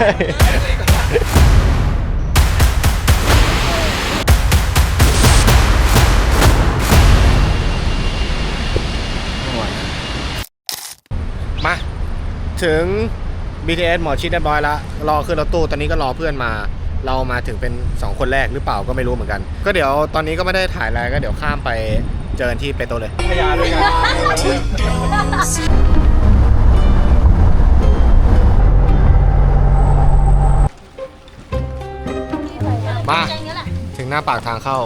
มา ถึง BTS หมอชิดเรียบร้อยแล้วรอขึ้นรถตู้ตอนนี้ก็รอเพื่อนมา เรามาถึงเป็น 2 คนแรกหรือเปล่าก็ไม่รู้เหมือนกัน ก็เดี๋ยวตอนนี้ก็ไม่ได้ถ่ายอะไรก็เดี๋ยวข้ามไปเจอกันที่เปโตรเลย พยาเลย มา ถึงหน้าปากทางเข้า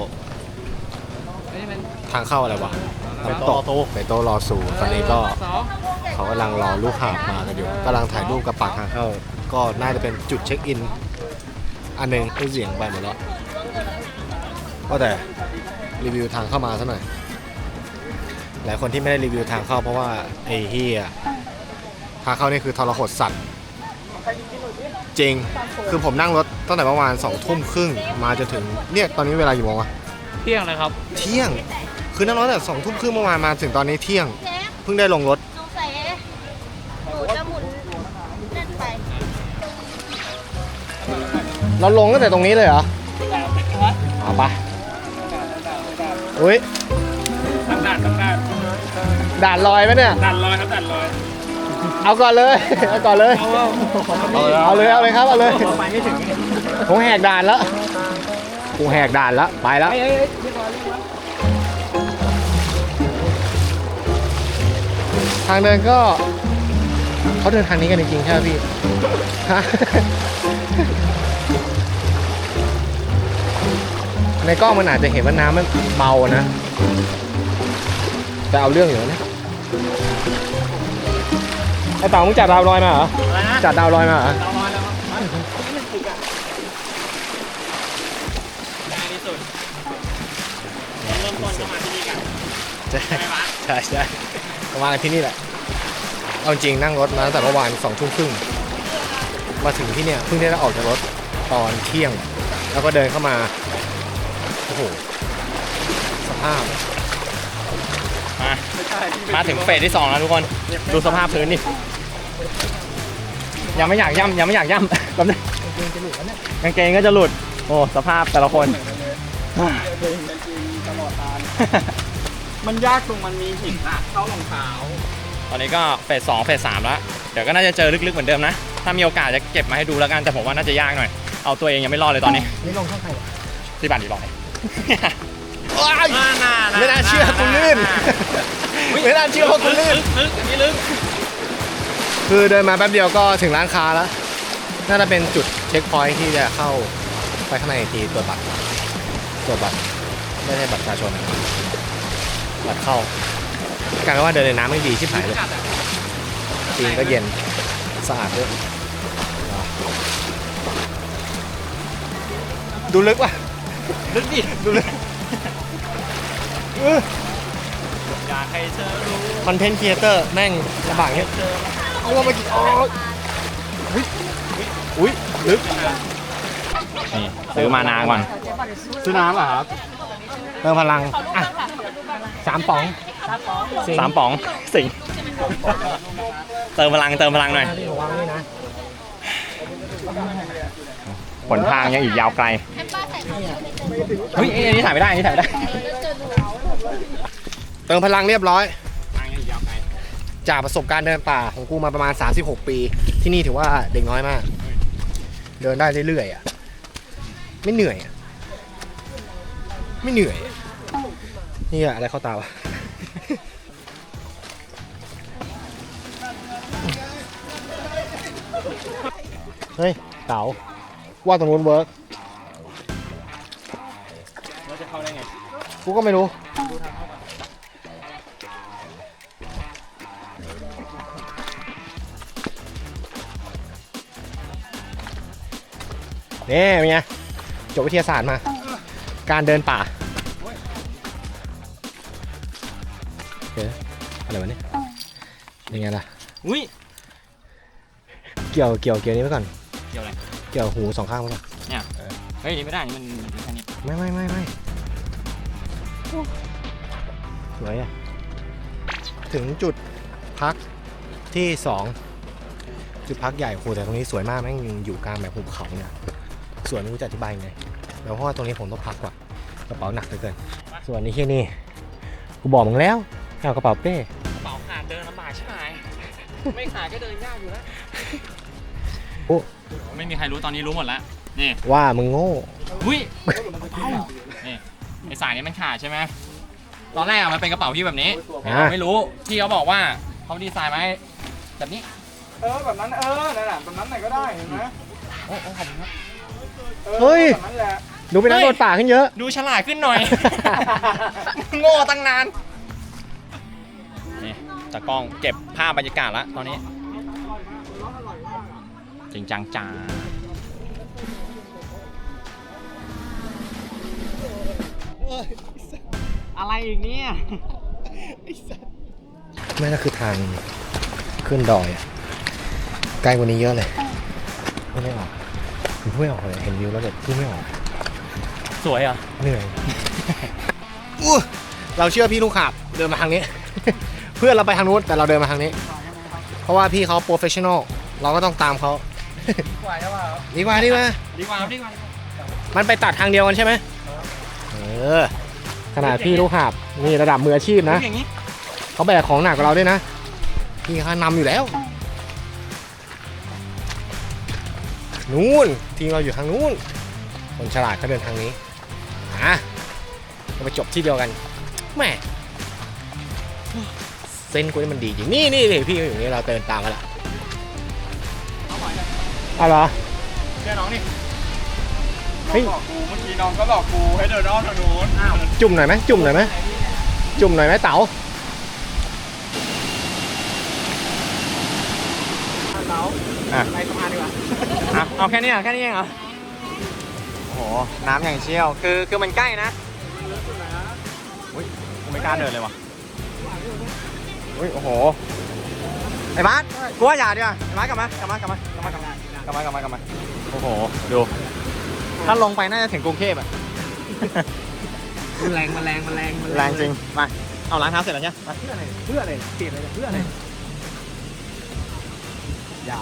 ทางเข้าอะไรวะน้ำตกเปโตรรอสู่ตอนนี้ก็เขากำลังรอลูกหาบมากันอยู่กำลังถ่ายรูปกับปากทางเข้า ก็น่าจะเป็นจุดเช็คอิน อันหนึ่งผู้เสียงไปหมดแล้วก็แต่รีวิวทางเข้ามาซะหน่อย หลายคนที่ไม่ได้รีวิวทางเข้าเพราะว่าไอ้เฮียทางเข้านี่คือทรหดสัตว์ จริง คือผมนั่งรถตั้งแต่ประมาณสองทุ่มครึ่งมาจนถึงเนี่ยตอนนี้เวลาอยู่โมงวะเที่ยงเลยครับ เที่ยง คือนั่งรถตั้งแต่สองทุ่มครึ่งเมื่อวานมาถึงตอนนี้เที่ยงเชฟเพิ่งได้ลงรถสงสัยหนูจะหมุนแน่นไป เราลงตั้งแต่ตรงนี้เลยเหรอเอาไปอุ้ย ตั้งด่านตั้งด่านด่านลอยไหมเนี่ย ด่านลอยครับด่านลอย เอาก่อนเลย เอาก่อนเลย เอาเลย เอาเลยครับ เอาเลย ไปไม่ถึงผมแหกด่านแล้วกูแหกด่านแล้ว ไปแล้ว ทางเดินก็เขาเดินทางนี้กันจริงๆใช่ไหมพี่ฮะในกล้องมันอาจจะเห็นว่าน้ำมันเบานะ แต่เอาเรื่องอยู่นะ อ้เต่ามึงจัดดาวลอยมาเหรอ อะไรนะจัดดาวลอยมาเหรอดาวลอยแล้วครับง่ายที่สุดเริ่มต้นก็มาที่นี่กันใช่ใช่ไหมวะใช่ใช่ประมาณที่นี่แหละ เอาจริงนั่งรถมาตั้งแต่เมื่อวานสองทุ่มครึ่งมาถึงที่เนี่ยเพิ่งได้ออกจากรถตอนเที่ยง แล้วก็เดินเข้ามา โอ้โห สภาพ มา มาถึงเฟสที่สองแล้วทุกคน ดูสภาพพื้นนี่ ยังไม่อยากย่ำยังไม่อยากย่ำแป๊บนึงกางเกงก็จะหลุด โอ้สภาพแต่ละคนมันยากตรงมันมีหินอะเข้ารองเท้าตอนนี้ก็เฟสสองเฟสสามแล้ว เดี๋ยวก็น่าจะเจอลึกๆเหมือนเดิมนะ ถ้ามีโอกาสจะเก็บมาให้ดูแล้วกันแต่ผมว่าน่าจะยากหน่อย เอาตัวเองยังไม่รอดเลยตอนนี้ นี่ลงช่องใครที่บัตรดีลอยไม่น่าเชื่อกูลื่นไม่น่าเชื่อว่ากูลื่นลึกอันนี้ลึก คือเดินมาแป๊บเดียวก็ถึงร้านค้าแล้ว น่าจะเป็นจุดเช็คพอยท์ที่จะเข้าไปข้างในอีกทีตรวจบัตรตรวจบัตรไม่ใช่บัตรประชาชนนะบัตรเข้ากลายเป็นว่าเดินในน้ำไม่ดีชิบหายเลยตีนก็เย็นสะอาดด้วยดูลึกว่ะลึกดิดูลึกอยากให้เธอรู้คอนเทนต์ครีเอเตอร์แม่งลำบากเงี้ยเอาว่าเมื่อกี้อ๋ออุ้ยอุ้ยลึกนี่ซื้อมานานก่อนซื้อน้ำเหรอครับเติมพลังอะสามป๋องสามป๋องสิงเติมพลังเติมพลังหน่อยวางนี่นะผลทางยังอีกยาวไกลให้ป้าใส่น้ำในเจอเฮ้ยอันนี้ถ่ายไม่ได้อันนี้ถ่ายไม่ได้แล้วเจอหนูเติมพลังเรียบร้อย จากประสบการณ์เดินป่าของกูมาประมาณ 36 ปี ที่นี่ถือว่าเด็กน้อยมาก เดินได้เรื่อยๆอะไม่เหนื่อยอะไม่เหนื่อยนี่อะอะไรเข้าตาวะเฮ้ยเต๋าว่าตรงนู้นเวิร์กเราจะเข้าได้ไงกูก็ไม่รู้ นี่เป็นไงจบวิทยาศาสตร์มา การเดินป่าเดี๋ยวอะไรวะเนี่ยยังไงล่ะ อุ้ยเกี่ยวเกี่ยวเกี่ยวนี้ไว้ก่อน เกี่ยวอะไร เกี่ยวหูสองข้างไว้ก่อนเฮ้ยนี่ไม่ได้นี่มันมีแค่นี้ไม่ไม่ไม่ไม่สวยอะถึงจุดพัก ที่สองจุดพักใหญ่โหแต่ตรงนี้สวยมากแม่งอยู่กลางแบบหุบเขาเนี่ยสวยไม่รู้จะอธิบายยังไงแล้วเพราะว่าตรงนี้ผมต้องพักว่ะกระเป๋าหนักเหลือเกิน ส่วนนี้ที่นี่กูบอกมึงแล้วให้เอากระเป๋าเป้กระเป๋าขาดเดินลำบากใช่ไหมไม่ขาดก็เดินยากอยู่แล้วโอ้ไม่มีใครรู้ตอนนี้รู้หมดแล้วนี่ว่ามึงโง่อุ้ยนี่ไอสายนี้มันขาดใช่ไหมตอนแรกอะมันเป็นกระเป๋าที่แบบนี้อะเราไม่รู้ที่เขาบอกว่าเขาดีไซน์มาให้ แบบนี้ เออแบบนั้นเออนั่นแหละแบบนั้นไหนก็ได้เห็นไหมโอ้โอ้ขอบคุณครับ ออเฮ้ย แบบนั้นแหละ ดูเป็นนักโดนป่าขึ้นเยอะ ดูฉลาดขึ้นหน่อย โง่ตั้งนานนี่ตากล้องเก็บภาพบรรยากาศแล้วตอนนี้ จริงจังจ้าอะไรอีกเนี่ยไม่น่าคือทาง ขึ้นดอยอะไกลกว่านี้เยอะเลยพูดไม่ออกผมพูดไม่ออกเลยเห็นวิวแล้วแบบพูดไม่ออกสวยอะเหนื่อยอู้เราเชื่อพี่ลูกขับเดินมาทางนี้ เพื่อนเราไปทางนู้นแต่เราเดินมาทางนี้ เพราะว่าพี่เขาโปรเฟชชั่นอลเราก็ต้องตามเขาไหวหรือเปล่าดีกว่าดีกว่าดีกว่าดีกว่ามันไปตัดทางเดียวกันใช่ไหมเออขนาดพี่ลูกขับนี่ระดับมืออาชีพนะอย่างนี้เขาแบกของหนักกว่าเราด้วยนะ พี่เขานำอยู่แล้ว นู่นทีมเราอยู่ทางนู้น คนฉลาดก็เดินทางนี้อะก็ไปจบที่เดียวกันแหม่เส้นกูนี่มันดีจริงนี่นี่นี่พี่อยู่นี่เราเดินตามกันละเอาเหรอเชื่อน้องดิเฮ้ยน้องหลอกกูเมื่อกี้น้องก็หลอกกูให้เดินอ้อมทางนู้นอ้าวจุ่มหน่อยไหมจุ่มหน่อยไหมจุ่มหน่อยไหมเต๋า ไปสะพานดีกว่าอะเอาแค่นี้อะแค่นี้เองเหรอโอ้โห น้ำอย่างเชี่ยว คือคือมันใกล้นะอุ้ยกูไม่กล้าเดินเลยว่ะอุ้ยโอ้โห ไอ้บาสกูว่าอย่าดีกว่าไอ้บาสกลับมากลับมากลับมากลับมากลับมากลับมากลับมากลับมา โอ้โห ดู ถ้าลงไปน่าจะถึงกรุงเทพอะแรงมาแรงมาแรงมาแรงจริง มา เอาล้างเท้าเสร็จแล้วใช่ไหมเพื่ออะไร เพื่ออะไรเปลี่ยนอะไรเพื่ออะไรอย่า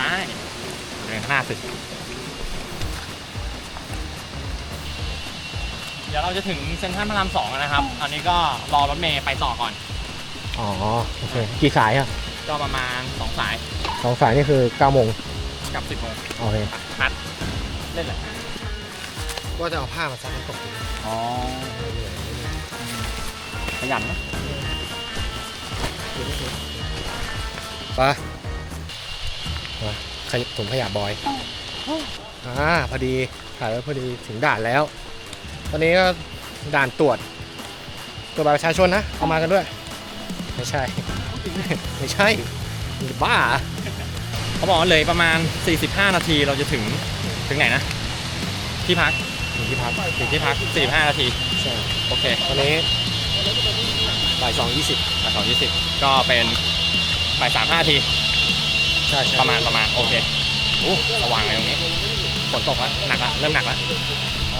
ใช่เดินข้างหน้าสิเดี๋ยวเราจะถึงเซ็นทรัลพระรามสองแล้วนะครับ อันนี้ก็รอรถเมย์ไปต่อก่อน อ๋อ โอเค กี่สายอะก็ประมาณ2สายสองสายนี่คือ9โมงกับ10โมงโอเค พัดเล่นเลยก็จะเอาผ้ามาซักน้ำตกอ๋อขยันนะไป มาขยถุงขยะบอยอ่าพอดีถ่ายไว้พอดีถึงด่านแล้ว ตอนนี้ก็ด่านตรวจตรวจบัตรประชาชนนะเอามากันด้วย ไม่ใช่ ไม่ใช่มึงจะบ้าเหรอเขาบอกว่าเลยประมาณ 45 นาทีเราจะถึงถึงไหนนะที่พักถึงที่พักถึงที่พัก 45 นาทีใช่โอเคตอนนี้บ่ายสองยี่สิบบ่ายสองยี่สิบก็เป็นบ่ายสามห้าที ใช่ใช่ประมาณประมาณโอเคอู้สว่างเลยตรงนี้ฝนตกแล้วหนักแล้วเริ่มหนักแล้ว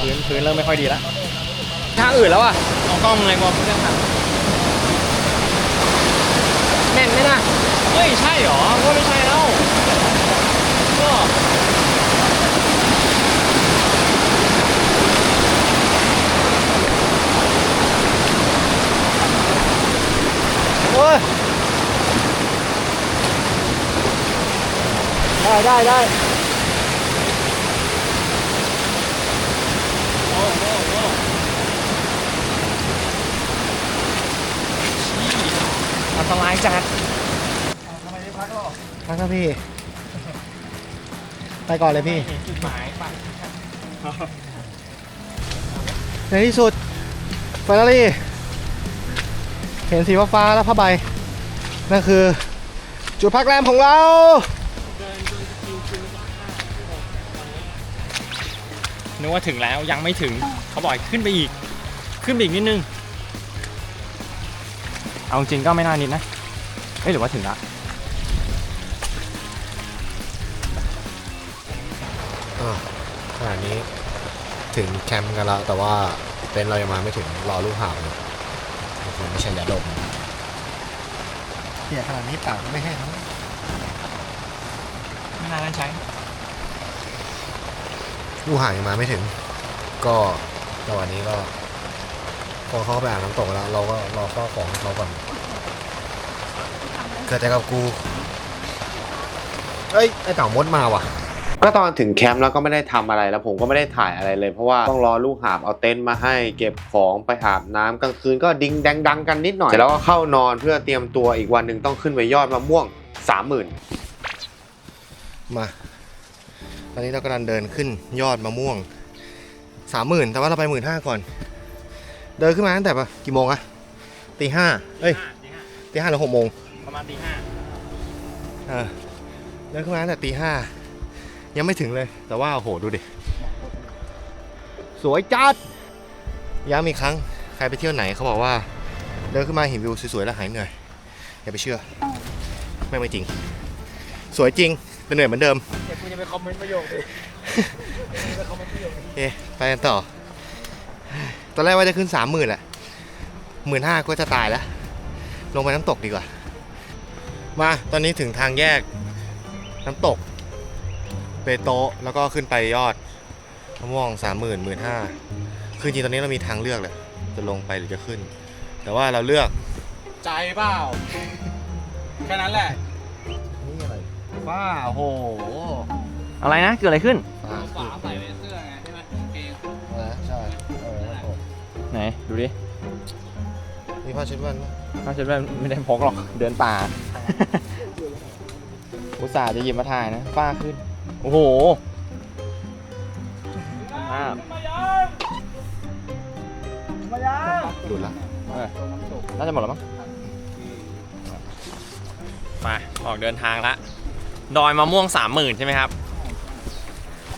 พื้นพื้นเริ่มไม่ค่อยดีแล้วทางอื่นแล้วอะเอากล้องเลยกว่าเพื่อนถ่ายแน่นไหมนะเฮ้ยใช่เหรอว่าไม่ใช่แล้วก็โอ้ย ได้ได้ได้อันตรายจัดพักครับพี่ ไปก่อนเลยพี่จุดหมายปะในที่สุดฟารารี่เห็นสีฟ้าๆแล้วผ้าใบ นั่นคือ จุดพักแรมของเรา นึกว่าถึงแล้วยังไม่ถึงเขาบอกให้ขึ้นไปอีก ขึ้นไปอีกนิดนึง เอาจริงก็ไม่น่านิดนะเอ้ยหรือว่าถึงละขณะนี้ถึงแคมป์กันแล้ว แต่ว่าเต็นท์เรายังมาไม่ถึงรอลูกหาบอยู่โอเคไม่ใช่ยาดมเปียกขนาดนี้ปากก็ไม่แห้งแล้วไม่นานนั้นใช้ ลูกห่างยังมาไม่ถึง ก็จังหวะนี้ก็พอเขาไปอาบน้ำตกแล้ว เราก็รอข้อของเขาก่อนเกิดแต่กับกูเอ้ยไอเต่ามดมาว่ะ ก็ตอนถึงแคมป์แล้วก็ไม่ได้ทำอะไรแล้วผมก็ไม่ได้ถ่ายอะไรเลยเพราะว่าต้องรอลูกหาบเอาเต็นท์มาให้เก็บของไปอาบน้ำกลางคืนก็ดิงแดงดังกันนิดหน่อยเสร็จแล้วก็เข้านอนเพื่อเตรียมตัวอีกวันหนึ่งต้องขึ้นไปยอดมะม่วงสามหมื่นมา ตอนนี้เรากำลังเดินขึ้นยอดมะม่วงสามหมื่นแต่ว่าเราไปหมื่นห้าก่อน เดินขึ้นมาตั้งแต่ปะกี่โมงอะตีห้าเอ้ยตีห้าหรือหกโมงประมาณตีห้าเออเดินขึ้นมาตั้งแต่ตีห้ายังไม่ถึงเลย แต่ว่าโอ้โหดูดิ สวยจัดย้ำอีกครั้งใครไปเที่ยวไหนเขาบอกว่า เดินขึ้นมาเห็นวิวสวยๆแล้วหายเหนื่อยอย่าไปเชื่อ ไม่ไม่จริง สวยจริง แต่เหนื่อยเหมือนเดิมเดี๋ยวกูจะไปคอมเมนต์ประโยคดิไปคอมเมนต์ประโยคโอเคไปกันต่อ ตอนแรกว่าจะขึ้นสามหมื่นแหละหมื่นห้าก็จะตายแล้ว ลงไปน้ำตกดีกว่า มาตอนนี้ถึงทางแยกน้ำตก เปโตะแล้วก็ขึ้นไปยอดมะม่วงสามหมื่นหมื่นห้าคือจริงๆตอนนี้เรามีทางเลือกแหละจะลงไปหรือจะขึ้น แต่ว่าเราเลือกใจเปล่าแค่นั้นแหละนี่ อะไรฟ้าโอ้โหอะไรนะ เกิดอะไรขึ้นฟ้าฝาใส่ในเสื้อไงใช่ไหมกางเกงใช่เออน้ำตกไหน ดูดิมีผ้าเช็ดแว่นไหมน่าจะไม่ได้พกหรอก เดินป่า อุตส่าห์จะหยิบมาถ่ายนะ ฝ้าขึ้น โอ้โหภาพหลุดละเออน่าจะหมดแล้วมั้งไปออกเดินทางละ ดอยมะม่วงสามหมื่นใช่ไหมครับ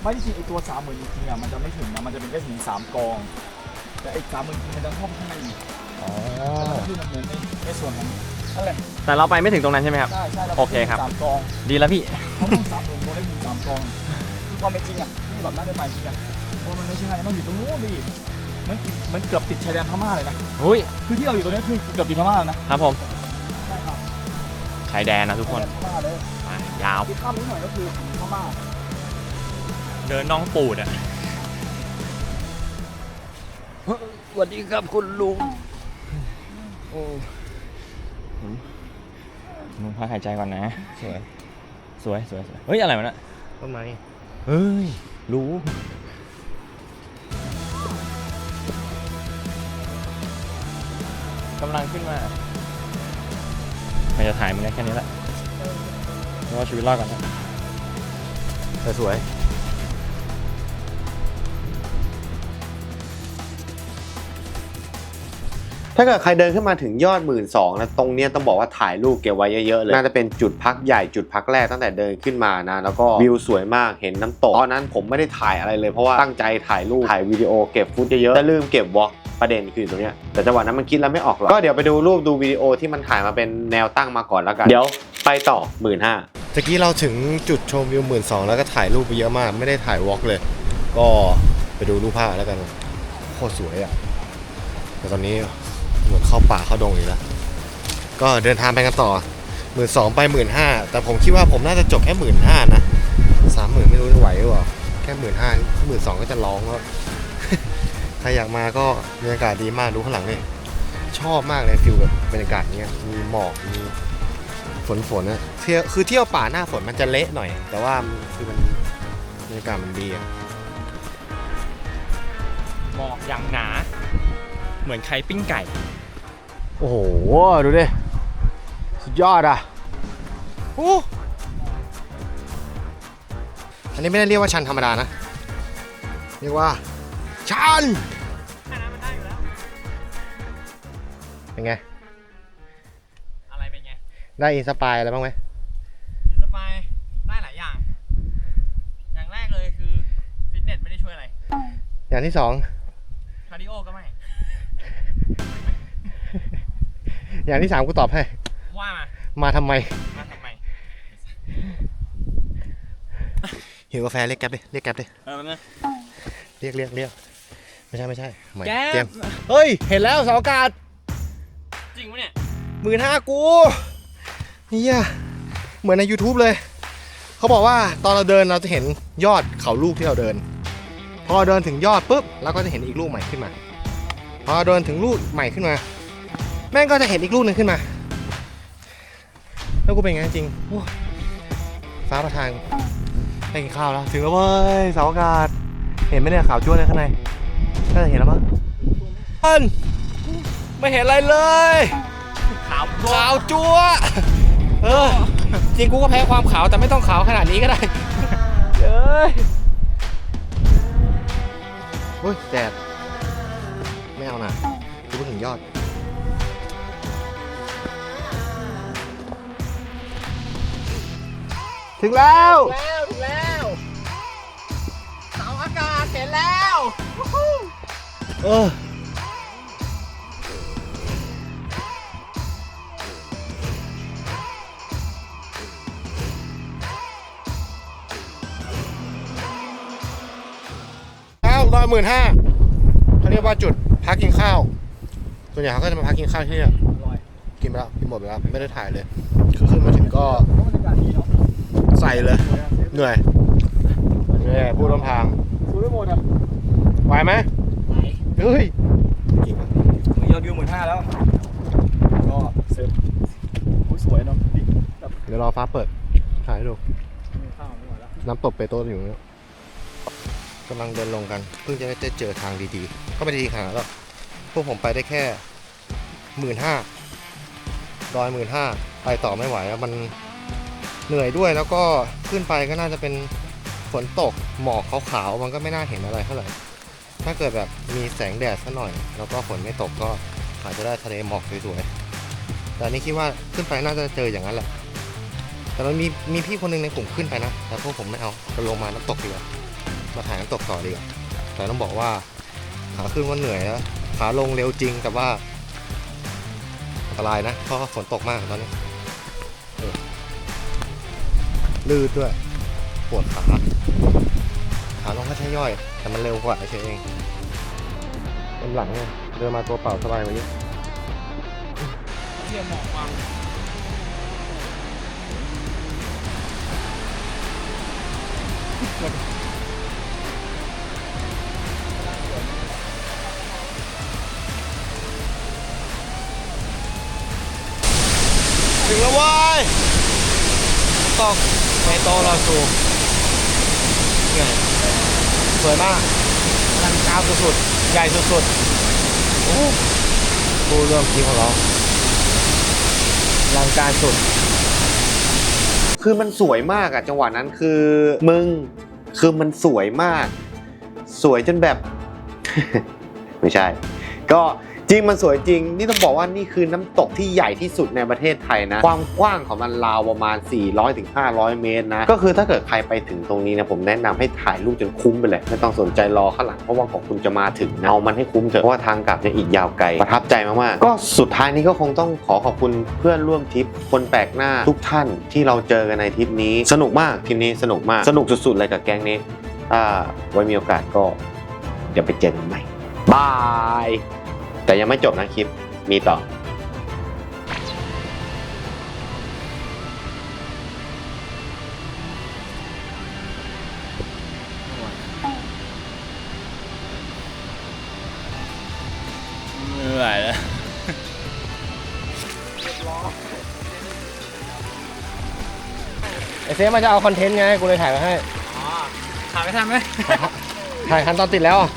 ไม่จริงไอตัวสามหมื่นจริงๆอะมันจะไม่ถึงนะมันจะเป็นแค่หินสามกอง แต่ไอสามหมื่นจริงมันจะเข้าไปข้างในอีกอ๋อแต่มันคือมันเหมือนในในส่วนของนั่นแหละแต่เราไปไม่ถึงตรงนั้นใช่ไหมครับ ใช่ใช่แล้วโอเคครับ สามกองดีแล้วพี่ เขาต้องสามหมื่นโมได้หินสามกองคือความเป็นจริงอะที่แบบน่าได้ไปจริงอะเพราะมันไม่ใช่มันอยู่ตรงนู้นดิมันมันเกือบติดชายแดนพม่าเลยนะอุ้ย คือที่เราอยู่ตรงนี้คือเกือบติดพม่าแล้วนะครับผม ใช่ครับชายแดนนะทุกคนชายแดพม่าเลยไป ยาวที่ข้ามนิดหน่อยก็คือพม่าเดินน้องปูดอะ สวัสดีครับคุณลุงโอ้ลุงพักหายใจก่อนนะ สวย สวยสวยสวยเฮ้ย อะไรวะน่ะต้นไม้เฮ้ย รู้ กำลังขึ้นมาไม่จะถ่ายมึงได้แค่นี้แหละเพราะว่าชีวิตรอดกันนะแต่สวยถ้าเกิดใครเดินขึ้นมาถึงยอดหมื่นสองนะตรงเนี้ยต้องบอกว่าถ่ายรูปเก็บไว้เยอะๆเลย น่าจะเป็นจุดพักใหญ่จุดพักแรกตั้งแต่เดินขึ้นมานะ แล้วก็วิวสวยมากเห็นน้ำตกตอนนั้นผมไม่ได้ถ่ายอะไรเลยเพราะว่าตั้งใจถ่ายรูปถ่ายวิดีโอเก็บฟุตเยอะๆแต่ลืมเก็บวอล์กประเด็นคืออยู่ตรงเนี้ยแต่จังหวะนั้นมันคิดแล้วไม่ออกหรอกก็เดี๋ยวไปดูรูปดูวิดีโอที่มันถ่ายมาเป็นแนวตั้งมาก่อนแล้วกันเดี๋ยวไปต่อหมื่นห้า ตะกี้เราถึงจุดชมวิวหมื่นสองแล้วก็ถ่ายรูปไปเยอะมาก ไม่ได้ถ่ายวอล์กเลย ก็ไปดูรูปภาพแล้วกันโคตรสวยอะแต่ตอนนี้เหมือนเข้าป่าเข้าดงอีกแล้วก็เดินทางไปกันต่อหมื่นสองไปหมื่นห้าแต่ผมคิดว่าผมน่าจะจบแค่หมื่นห้านะสามหมื่นไม่รู้จะไหวหรือเปล่าแค่หมื่นห้าหมื่นสองก็จะร้องแล้วใครอยากมาก็บรรยากาศดีมากดูข้างหลังนี่ชอบมากเลยฟิลแบบบรรยากาศเนี้ยมีหมอกมี ฝนฝนอะเที่ยวคือเที่ยวป่าหน้าฝนมันจะเละหน่อย แต่ว่ามันคือมันบรรยากาศมันดีอะหมอกอย่างหนา เหมือนไข่ปิ้งไก่ โอ้โห ดูดิ สุดยอดอะโอ้อันนี้ไม่ได้เรียกว่าชันธรรมดานะ เรียกว่าชัน ไงได้อินสปายอะไรบ้างไหมอินสปายได้หลายอย่าง อย่างแรกเลยคือฟิตเนสไม่ได้ช่วยอะไร อย่างที่สองคาร์ดิโอก็ไม่ อย่างที่สามกูตอบให้ ว่ามา มาทำไม มาทำไม หิวกาแฟเรียกแก๊ปดิ เรียกแก๊ปดิ เออมันนะเรียกเรียกเรียกไม่ใช่ไม่ใช่ใหม่แก๊ป เตรียมเฮ้ย เห็นแล้วเสาอากาศจริงปะเนี่ย หมื่นห้ากู เฮียเหมือนใน YouTube เลย เขาบอกว่าตอนเราเดินเราจะเห็นยอดเขาลูกที่เราเดิน พอเดินถึงยอดปุ๊บเราก็จะเห็นอีกลูกใหม่ขึ้นมา พอเดินถึงลูกใหม่ขึ้นมา แม่งก็จะเห็นอีกลูกหนึ่งขึ้นมา แล้วกูเป็นไงจริงฟ้าประทานได้กินข้าวแล้ว ถึงแล้วเว้ยเสาอากาศ เห็นไหมเนี่ยขาวจ้วเลยข้างในน่าจะเห็นแล้วมั้งเอิ้นไม่เห็นอะไรเลย ขาวขาวจั๊ว ริงกูก็แพ้ความขาวแต่ไม่ต้องขาวขนาดนี้ก็ได้เอ้ยเฮ้ยแดดไม่เอานะกูเพิ่งถึงยอด ถึงแล้ว แล้วถึงแล้วเสาอากาศเห็นแล้ว เออ หมื่นห้าเขาเรียกว่าจุดพักกินข้าว ส่วนใหญ่เขาก็จะมาพักกินข้าวที่เนี่ยกินไปแล้วกินหมดไปแล้วไม่ได้ถ่ายเลย คือขึ้นมาถึงก็เพราะบรรยากาศดีเนาะใส่เลยเหนื่อยเหนื่อยพูดลำพังสวยไปหมดอะไหวไหมเฮ้ยจริงปะยอดวิวหมื่นห้าแล้ว ก็เสร็จอุ๊ยสวยเนาะดิแบบเดี๋ยวรอฟ้าเปิดถ่ายให้ดูมีข้าวไม่ไหวแล้วน้ำตกเปโต้อยู่เนี่ยกำลังเดินลงกัน เพิ่งจะได้เจอทางดีๆ ก็ไม่ดีขนาดหรอกพวกผมไปได้แค่หมื่นห้าดอยหมื่นห้าไปต่อไม่ไหวแล้วมันเหนื่อยด้วยแล้วก็ขึ้นไปก็น่าจะเป็นฝนตกหมอกขาวๆมันก็ไม่น่าเห็นอะไรเท่าไหร่ถ้าเกิดแบบมีแสงแดดสักหน่อย แล้วก็ฝนไม่ตกก็อาจจะได้ทะเลหมอกสวยๆแต่นี่คิดว่าขึ้นไปน่าจะเจออย่างนั้นแหละแต่มันมีมีพี่คนหนึงในกลุ่มขึ้นไปนะแต่พวกผมไม่เอาจะลงมาน้ำตกดีกว่า มาถ่ายน้ำตกต่อดีกว่าแต่ต้องบอกว่าขาขึ้นก็เหนื่อยแล้วขาลงเร็วจริงแต่ว่าอันตรายนะเพราะฝนตกมากตอนนี้ลื่นด้วย ปวดขาขาลงก็ใช้ย่อย แต่มันเร็วกว่าเฉยเองเป็นหลังเนี่ยเดินมาตัวเปล่าสบายกว่าเยอะเทียหมอกมาถึง ตกเมโตรอซูไงสวยมากลังการสุดๆ ใหญ่สุดๆโอ้ผู้ร่วมทีมของเราอลังการสุด คือมันสวยมากอะจังหวะนั้นคือมึงคือมันสวยมาก สวยจนแบบ ไม่ใช่ ก็ จริงมันสวยจริง นี่ต้องบอกว่านี่คือน้ำตกที่ใหญ่ที่สุดในประเทศไทยนะ ความกว้างของมันราวประมาณ 400-500 เมตรนะ ก็คือถ้าเกิดใครไปถึงตรงนี้นะผมแนะนำให้ถ่ายรูปจนคุ้มไปเลย ไม่ต้องสนใจรอข้างหลังเพราะว่าของคุณจะมาถึงนะเอามันให้คุ้มเถอะเพราะว่าทางกลับเนี่ยอีกยาวไกลประทับใจมากๆก็สุดท้ายนี้ก็คงต้องขอขอบคุณเพื่อนร่วมทริปคนแปลกหน้าทุกท่านที่เราเจอกันในทริปนี้ สนุกมากทริปนี้สนุกมากสนุกสุดๆเลยกับแก๊งนี้ถ้าไว้มีโอกาสก็เดี๋ยวไปเจอกันใหม่บาย แต่ยังไม่จบนะคลิป มีต่อเหนื่อยแล้วไอเซฟมันจะเอาคอนเทนต์ไงกูเลยถ่ายมาให้อ๋อถ่ายไม่ทันไหมถ่ายคันตอนติดแล้วอะ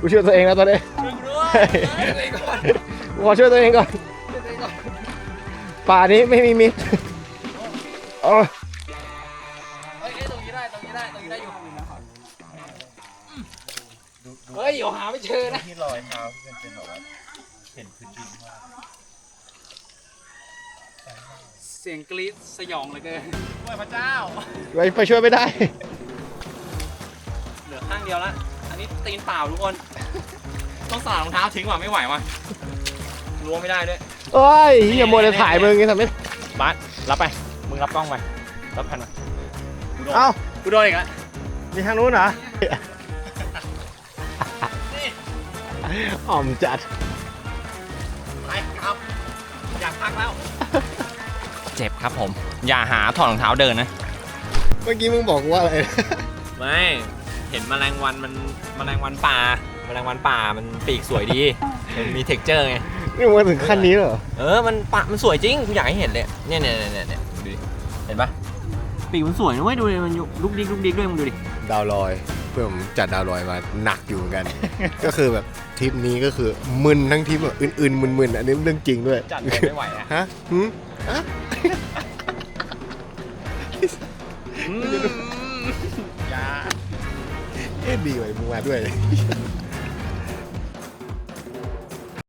กูช่วยตัวเองแล้วตอนนี้ กูขอช่วยตัวเองก่อนป่านี้ไม่มีมิตรโอ้ยเฮ้ยตรงนี้ได้ตรงนี้ได้ตรงนี้ได้อยู่เฮ้ยเดี๋ยวหาไม่เจอนะที่รอยเท้าที่เป็นเป็นแบบว่าเห็นพื้นดินมากเสียงกรี๊ดสยองเหลยเกินโอ้ยพระเจ้า ไปไปช่วยไม่ได้เหลือข้างเดียวละอันนี้ตีนเปล่าทุกคน ต้องสลัดรองเท้าทิ้งว่ะไม่ไหวว่ะล้วงไม่ได้ด้วยโอ้ยอย่ามัวแต่ถ่ายมึงไงทำไมบาสรับไป มึงรับกล้องไป รับพันมากูโดนเอ้ากูโดนอีกแล้วมีทางนู้นเหรออ่อมจัดไปครับ อยากพักแล้ว เจ็บครับผม อย่าหาถอดรองเท้าเดินนะ เมื่อกี้มึงบอกว่าอะไรไม่ เห็นแมลงวันมันแมลงวันป่า แมลงวันป่ามันปีกสวยดี มันมีเท็กเจอร์ไง นี่มึงมาถึงขั้นนี้เหรอ เออ มันปะมันสวยจริงกูอยากให้เห็นเลย เนี่ยเนี่ยเนี่ยเนี่ยดูดิ เห็นปะปีกมันสวยนะเว้ยดูดิ มันลุกดิกลุกดิกด้วยมึงดูดิ ดาวลอย เพื่อนผมจัดดาวลอยมาหนักอยู่เหมือนกัน ก็คือแบบทริปนี้ก็คือมึนทั้งทริปแบบอื่นๆมึนๆอันนี้เรื่องจริงด้วย จัดเลยไม่ไหวอะฮะหืมฮะอืมเอ๊ะดีไว้มึงมาด้วย